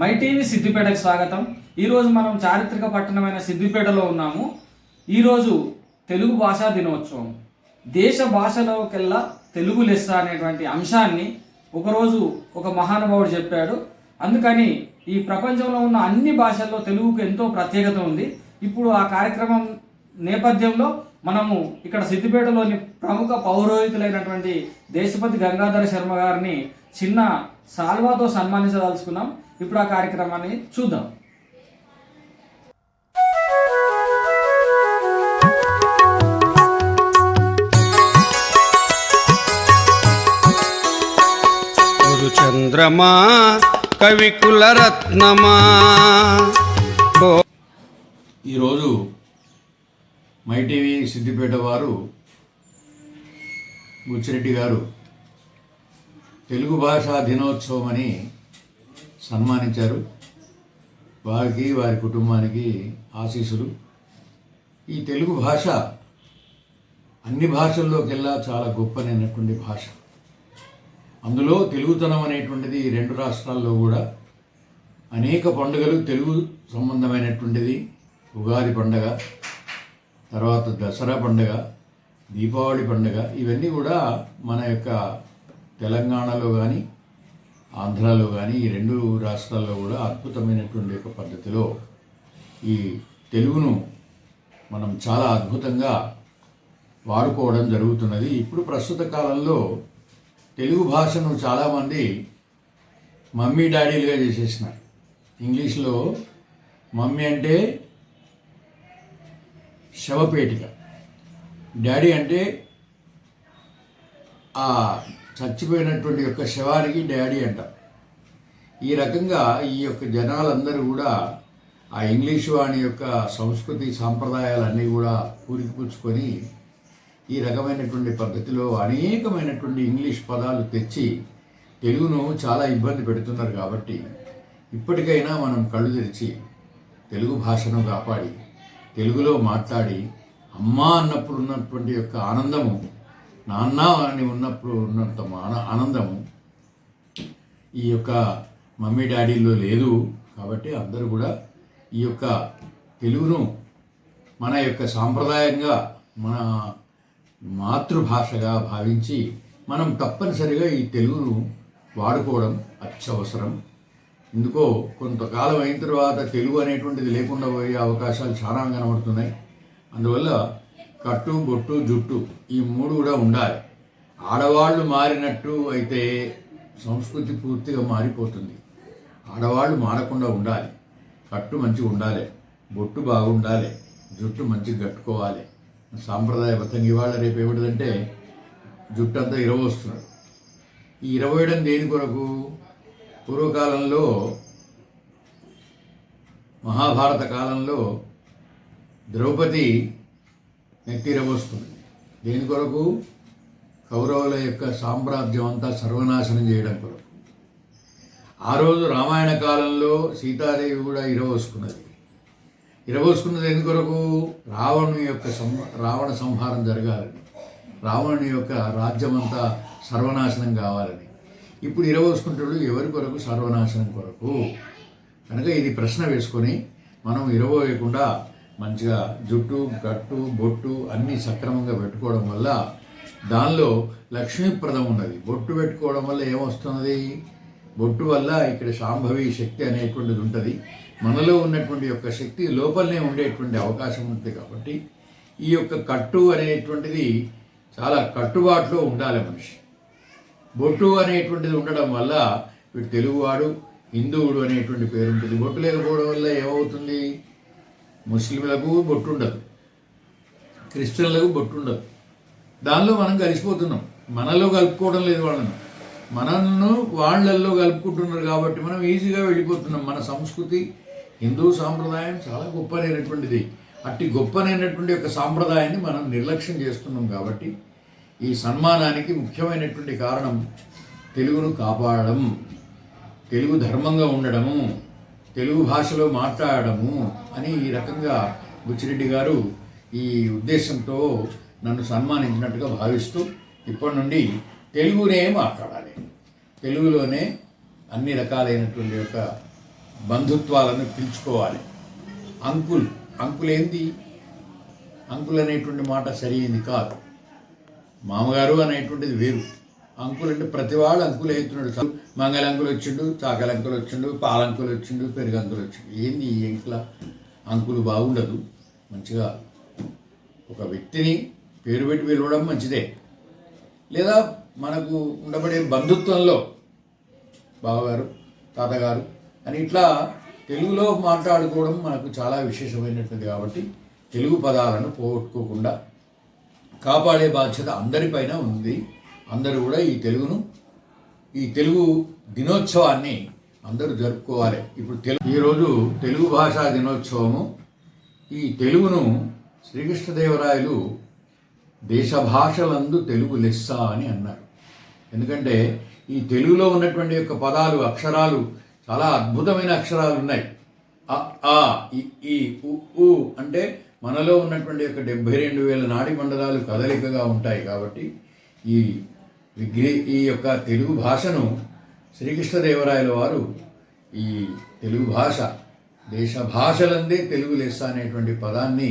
My TV సిద్దిపేటకు స్వాగతం. ఈరోజు మనం చారిత్రక పట్టణమైన సిద్దిపేటలో ఉన్నాము. ఈరోజు తెలుగు భాషా దినోత్సవం. దేశ భాషలోకెల్లా తెలుగు లెస్స అనేటువంటి అంశాన్ని ఒకరోజు ఒక మహానుభావుడు చెప్పాడు. అందుకని ఈ ప్రపంచంలో ఉన్న అన్ని భాషల్లో తెలుగుకు ఎంతో ప్రత్యేకత ఉంది. ఇప్పుడు ఆ కార్యక్రమం నేపథ్యంలో మనము ఇక్కడ సిద్దిపేటలోని ప్రముఖ పౌరోహితులైనటువంటి దేశపతి గంగాధర శర్మ గారిని చిన్న సాల్వాతో సన్మానించదలుచుకున్నాం. ఇప్పుడు ఆ కార్యక్రమాన్ని చూద్దాం. చంద్రమా కవికుల రత్నమా? ఈరోజు మైటీవీ సిద్దిపేట వారు బుచ్చిరెడ్డి గారు తెలుగు భాషా దినోత్సవం అని సన్మానించారు. వారికి వారి కుటుంబానికి ఆశీస్సులు. ఈ తెలుగు భాష అన్ని భాషల్లోకెల్లా చాలా గొప్పనైనటువంటి భాష. అందులో తెలుగుతనం అనేటువంటిది రెండు రాష్ట్రాల్లో కూడా అనేక పండుగలు తెలుగు సంబంధమైనటువంటిది ఉగాది పండగ తర్వాత దసరా పండగ దీపావళి పండగ ఇవన్నీ కూడా మన యొక్క తెలంగాణలో కానీ ఆంధ్రాలో కానీ ఈ రెండు రాష్ట్రాల్లో కూడా అద్భుతమైనటువంటి ఒక పద్ధతిలో ఈ తెలుగును మనం చాలా అద్భుతంగా వాడుకోవడం జరుగుతున్నది. ఇప్పుడు ప్రస్తుత కాలంలో తెలుగు భాషను చాలామంది మమ్మీ డాడీలుగా చేసేసినారు. ఇంగ్లీష్లో మమ్మీ అంటే శవపేటిక. డాడీ అంటే ఆ చచ్చిపోయినటువంటి యొక్క శవానికి డాడీ అంట. ఈ రకంగా ఈ యొక్క జనాలందరూ కూడా ఆ ఇంగ్లీష్ వాణి యొక్క సంస్కృతి సాంప్రదాయాలన్నీ కూడా పూరిపుచ్చుకొని ఈ రకమైనటువంటి పద్ధతిలో అనేకమైనటువంటి ఇంగ్లీష్ పదాలు తెచ్చి తెలుగును చాలా ఇబ్బంది పెడుతున్నారు కాబట్టి ఇప్పటికైనా మనం కళ్ళు తెరిచి తెలుగు భాషను కాపాడి తెలుగులో మాట్లాడి అమ్మా అన్నప్పుడు ఉన్నటువంటి యొక్క ఆనందము నాన్న అని ఉన్నప్పుడు ఉన్నంత ఆనందము ఈ యొక్క మమ్మీ డాడీలో లేదు కాబట్టి అందరూ కూడా ఈ యొక్క తెలుగును మన యొక్క సాంప్రదాయంగా మన మాతృభాషగా భావించి మనం తప్పనిసరిగా ఈ తెలుగును వాడుకోవడం అత్యవసరం. ఎందుకో కొంతకాలం అయిన తర్వాత తెలుగు అనేటువంటిది లేకుండా పోయే అవకాశాలు చాలా కనబడుతున్నాయి. అందువల్ల కట్టు బొట్టు జుట్టు ఈ మూడు కూడా ఉండాలి. ఆడవాళ్ళు మారినట్టు అయితే సంస్కృతి పూర్తిగా మారిపోతుంది. ఆడవాళ్ళు మారకుండా ఉండాలి. కట్టు మంచిగా ఉండాలి. బొట్టు బాగుండాలి. జుట్టు మంచిగా కట్టుకోవాలి. సాంప్రదాయబద్ధంగా ఇవాళ రేపు ఏమిటంటే జుట్టు అంతా ఇరవస్తున్నారు ఈ ఇరవయడం దేని కొరకు పూర్వకాలంలో మహాభారత కాలంలో ద్రౌపది నెత్తిరవస్తుంది దేని కొరకు? కౌరవుల యొక్క సామ్రాజ్యం అంతా సర్వనాశనం చేయడం కొరకు. ఆ రోజు రామాయణ కాలంలో సీతాదేవి కూడా ఇరవోసుకున్నది ఇరవోసుకున్నది ఎందుకొరకు రావణుని యొక్క సం రావణ సంహారం జరగాలని. రావణుని యొక్క రాజ్యమంతా సర్వనాశనం కావాలని. ఇప్పుడు ఇరవోసుకుంటాడు ఎవరి కొరకు? సర్వనాశనం కొరకు. కనుక ఇది ప్రశ్న వేసుకొని మనం ఇరవోయకుండా మంచిగా జుట్టు కట్టు బొట్టు అన్నీ సక్రమంగా పెట్టుకోవడం వల్ల దానిలో లక్ష్మీప్రదం ఉన్నది. బొట్టు పెట్టుకోవడం వల్ల ఏమొస్తున్నది? బొట్టు వల్ల ఇక్కడ శాంభవి శక్తి అనేటువంటిది ఉంటుంది. మనలో ఉన్నటువంటి యొక్క శక్తి లోపలనే ఉండేటువంటి అవకాశం ఉంటుంది కాబట్టి ఈ యొక్క కట్టు అనేటువంటిది చాలా కట్టుబాటులో ఉండాలి మనిషి. బొట్టు అనేటువంటిది ఉండడం వల్ల వీడు తెలుగువాడు హిందువుడు అనేటువంటి పేరు ఉంటుంది. బొట్టు లేకపోవడం వల్ల ఏమవుతుంది? ముస్లింలకు బొట్టు ఉండదు. క్రిస్టియన్లకు బొట్టు ఉండదు. దానిలో మనం కలిసిపోతున్నాం. మనలో కలుపుకోవడం లేదు వాళ్ళను. మనను వాళ్ళల్లో కలుపుకుంటున్నారు కాబట్టి మనం ఈజీగా వెళ్ళిపోతున్నాం. మన సంస్కృతి హిందూ సాంప్రదాయం చాలా గొప్పనైనటువంటిది అట్టి గొప్పనైనటువంటి యొక్క సాంప్రదాయాన్ని మనం నిర్లక్ష్యం చేస్తున్నాం కాబట్టి ఈ సన్మానానికి ముఖ్యమైనటువంటి కారణం తెలుగును కాపాడడం తెలుగు ధర్మంగా ఉండడము తెలుగు భాషలో మాట్లాడడము అని ఈ రకంగా బుచ్చిరెడ్డి గారు ఈ ఉద్దేశంతో నన్ను సన్మానించినట్టుగా భావిస్తూ ఇప్పటి నుండి తెలుగునే మాట్లాడాలి. తెలుగులోనే అన్ని రకాలైనటువంటి యొక్క బంధుత్వాలను పిలుచుకోవాలి. అంకుల్ అంకులేంది? అంకుల్ అనేటువంటి మాట సరైనది కాదు. మామగారు అనేటువంటిది వేరు. అంకులు అంటే ప్రతి వాళ్ళు అంకులు అవుతున్నాడు. మంగళ అంకులు వచ్చిండు చాకల అంకులు వచ్చిండు పాలంకులు వచ్చిండు పెరుగు అంకులు వచ్చిండు. ఏంది ఈ ఎంకుల అంకులు బాగుండదు. మంచిగా ఒక వ్యక్తిని పేరు పెట్టి పిలవడం మంచిదే. లేదా మనకు ఉండబడే బంధుత్వంలో బావగారు తాతగారు అని ఇట్లా తెలుగులో మాట్లాడుకోవడం మనకు చాలా విశేషమైనటువంటిది కాబట్టి తెలుగు పదాలను పోగొట్టుకోకుండా కాపాడే బాధ్యత అందరిపైన ఉంది. అందరూ కూడా ఈ తెలుగును ఈ తెలుగు దినోత్సవాన్ని అందరూ జరుపుకోవాలి. ఇప్పుడు తెలుగు ఈరోజు తెలుగు భాషా దినోత్సవము. ఈ తెలుగును శ్రీకృష్ణదేవరాయలు దేశ భాషలందు తెలుగు లెస్స అని అన్నారు. ఎందుకంటే ఈ తెలుగులో ఉన్నటువంటి యొక్క పదాలు అక్షరాలు చాలా అద్భుతమైన అక్షరాలు ఉన్నాయి. అ ఆ ఈ ఉ ఊ అంటే మనలో ఉన్నటువంటి యొక్క డెబ్బై రెండు వేల నాడి మండలాలు కదలికగా ఉంటాయి కాబట్టి ఈ విగ్రహ ఈ యొక్క తెలుగు భాషను శ్రీకృష్ణదేవరాయల వారు ఈ తెలుగు భాష దేశ భాషలందే తెలుగు లెస్స అనేటువంటి పదాన్ని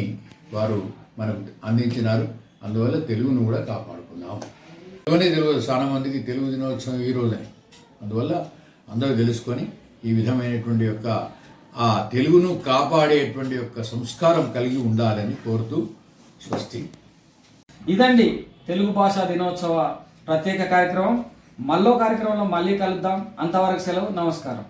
వారు మనకు అందించినారు. అందువల్ల తెలుగును కూడా కాపాడుకున్నాం తెలుగునే తెలియదు చాలా మందికి తెలుగు దినోత్సవం ఈ రోజని. అందువల్ల అందరూ తెలుసుకొని ఈ విధమైనటువంటి యొక్క ఆ తెలుగును కాపాడేటువంటి యొక్క సంస్కారం కలిగి ఉండాలని కోరుతూ స్వస్తి. ఇదండి తెలుగు భాషా దినోత్సవ ప్రత్యేక కార్యక్రమం. మళ్ళో కార్యక్రమంలో మళ్ళీ కలుద్దాం. అంతవరకు సెలవు. నమస్కారం.